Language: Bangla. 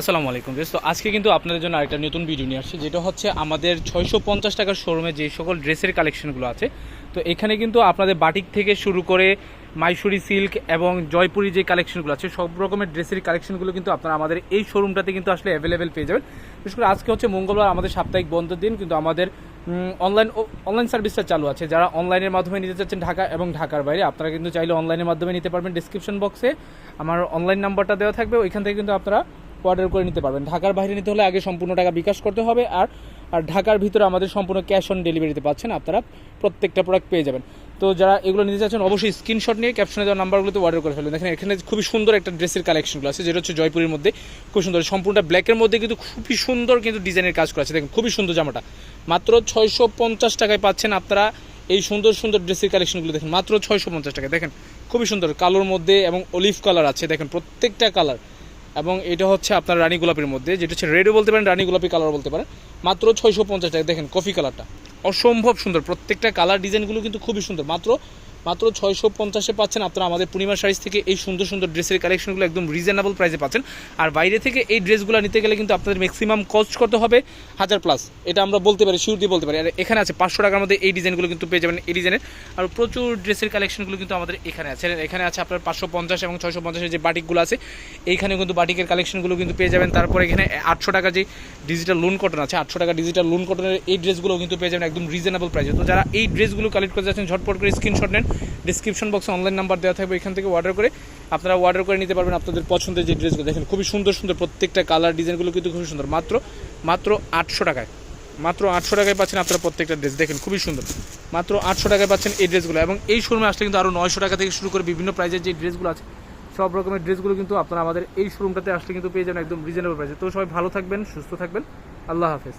আসসালামু আলাইকুম তো আজকে কিন্তু আপনাদের জন্য আরেকটা নতুন ভিডিও নিয়ে আসছে, যেটা হচ্ছে আমাদের ছয়শো পঞ্চাশ টাকার শোরুমে যে সকল ড্রেসের কালেকশনগুলো আছে। তো এখানে কিন্তু আপনাদের বাটিক থেকে শুরু করে মাইসুরি সিল্ক এবং জয়পুরি যে কালেকশনগুলো আছে, সব রকমের ড্রেসের কালেকশনগুলো কিন্তু আপনারা আমাদের এই শোরুমটাতে কিন্তু আসলে অ্যাভেলেবেল পেয়ে যাবেন। বিশেষ করে আজকে হচ্ছে মঙ্গলবার, আমাদের সাপ্তাহিক বন্ধের দিন, কিন্তু আমাদের অনলাইন অনলাইন সার্ভিসটা চালু আছে। যারা অনলাইনের মাধ্যমে নিতে চাচ্ছেন ঢাকা এবং ঢাকার বাইরে, আপনারা কিন্তু চাইলে অনলাইনের মাধ্যমে নিতে পারবেন ডিসক্রিপশন বক্সে আমার অনলাইন নাম্বারটা দেওয়া থাকবে, ওইখান থেকে কিন্তু আপনারা অর্ডার করে নিতে পারবেন। ঢাকার বাইরে নিতে হলে আগে সম্পূর্ণ টাকা বিকাশ করতে হবে আর আর ঢাকার ভিতরে আমাদের সম্পূর্ণ ক্যাশ অন ডেলিভারিতে পাচ্ছেন, আপনারা প্রত্যেকটা প্রোডাক্ট পেয়ে যাবেন। তো যারা এগুলো নিতে চাচ্ছেন, অবশ্যই স্ক্রিনশট নিয়ে ক্যাপশনে দেওয়া নাম্বারগুলোতে অর্ডার করে ফেলবেন দেখেন, এখানে খুবই সুন্দর একটা ড্রেসের কালেকশনগুলো আছে, যেটা হচ্ছে জয়পুরের মধ্যে। খুব সুন্দর, সম্পূর্ণটা ব্ল্যাকের মধ্যে কিন্তু খুবই সুন্দর কিন্তু ডিজাইনের কাজ করা আছে। দেখেন, খুবই সুন্দর জামাটা। মাত্র ছয়শো পঞ্চাশ টাকায় পাচ্ছেন আপনারা এই সুন্দর সুন্দর ড্রেসের কালেকশনগুলো দেখেন, মাত্র ছয়শো পঞ্চাশ টাকা দেখেন, খুবই সুন্দর। কালোর মধ্যে এবং অলিভ কালার আছে। দেখেন, প্রত্যেকটা কালার এবং এটা হচ্ছে আপনার রানী গোলাপির মধ্যে, যেটা হচ্ছে রেডও বলতে পারেন, রানী গোলাপি কালার বলতে পারেন। মাত্র ছয়শো পঞ্চাশ টাকা। দেখেন কফি কালারটা অসম্ভব সুন্দর। প্রত্যেকটা কালার ডিজাইনগুলো কিন্তু খুবই সুন্দর। মাত্র মাত্র ছয়শো পঞ্চাশে পাচ্ছেন আপনারা আমাদের পূর্ণিমা সাইজ থেকে এই সুন্দর সুন্দর ড্রেসের কালেকশনগুলো একদম রিজনেবল প্রাইসে পাচ্ছেন। আর বাইরে থেকে এই ড্রেসগুলো নিতে গেলে কিন্তু আপনাদের ম্যাক্সিমাম কস্ট করতে হবে? হাজার প্লাস এটা আমরা বলতে পারি দিয়ে বলতে পারি। আর এখানে আছে পাঁচশো টাকার মধ্যে এই ডিজাইনগুলো কিন্তু পেয়ে যাবেন, এই ডিজাইনের আর প্রচুর ড্রেসের কালেকশনগুলো কিন্তু আমাদের এখানে আছে। এখানে আছে আপনার পাঁচশো পঞ্চাশ এবং ছয়শো পঞ্চাশের যে বাটিকগুলো আছে, এইখানে কিন্তু বাটিকের কালেকশনগুলো কিন্তু পেয়ে যাবেন। তারপরে এখানে আটশো টাকা যে ডিজিটাল লোন কটন আছে, আটশো টাকা ডিজিটাল লোন কটনের এই ড্রেসগুলো কিন্তু পেয়ে যাবেন একদম রিজনেবল প্রাইসে তো যারা এই ড্রেসগুলো কালেক্ট করতে যাচ্ছেন, ঝটপট করে স্ক্রিনশট নেন। ডিসক্রিপশন বক্সে অনলাইন নাম্বার দেওয়া থাকবে, এখান থেকে অর্ডার করে আপনারা অর্ডার করে নিতে পারবেন আপনাদের পছন্দের যে ড্রেসগুলো দেখেন, খুবই সুন্দর সুন্দর প্রত্যেকটা কালার ডিজাইনগুলো কিন্তু খুবই সুন্দর। মাত্র মাত্র আটশো টাকায়, মাত্র আটশো টাকায় পাচ্ছেন আপনারা প্রত্যেকটা ড্রেস দেখেন, খুবই সুন্দর। মাত্র আটশো টাকায় পাচ্ছেন এই ড্রেসগুলো এবং এই শোরুমে আসলে কিন্তু আরও নয়শো টাকা থেকে শুরু করে বিভিন্ন প্রাইজের যে ড্রেসগুলো আছে, সব রকমের ড্রেসগুলো কিন্তু আপনারা আমাদের এই শোরুমটাতে আসলে কিন্তু পেয়ে যাবেন একদম রিজনেবল প্রাইসে তো সবাই ভালো থাকবেন, সুস্থ থাকবেন। আল্লাহ হাফেজ।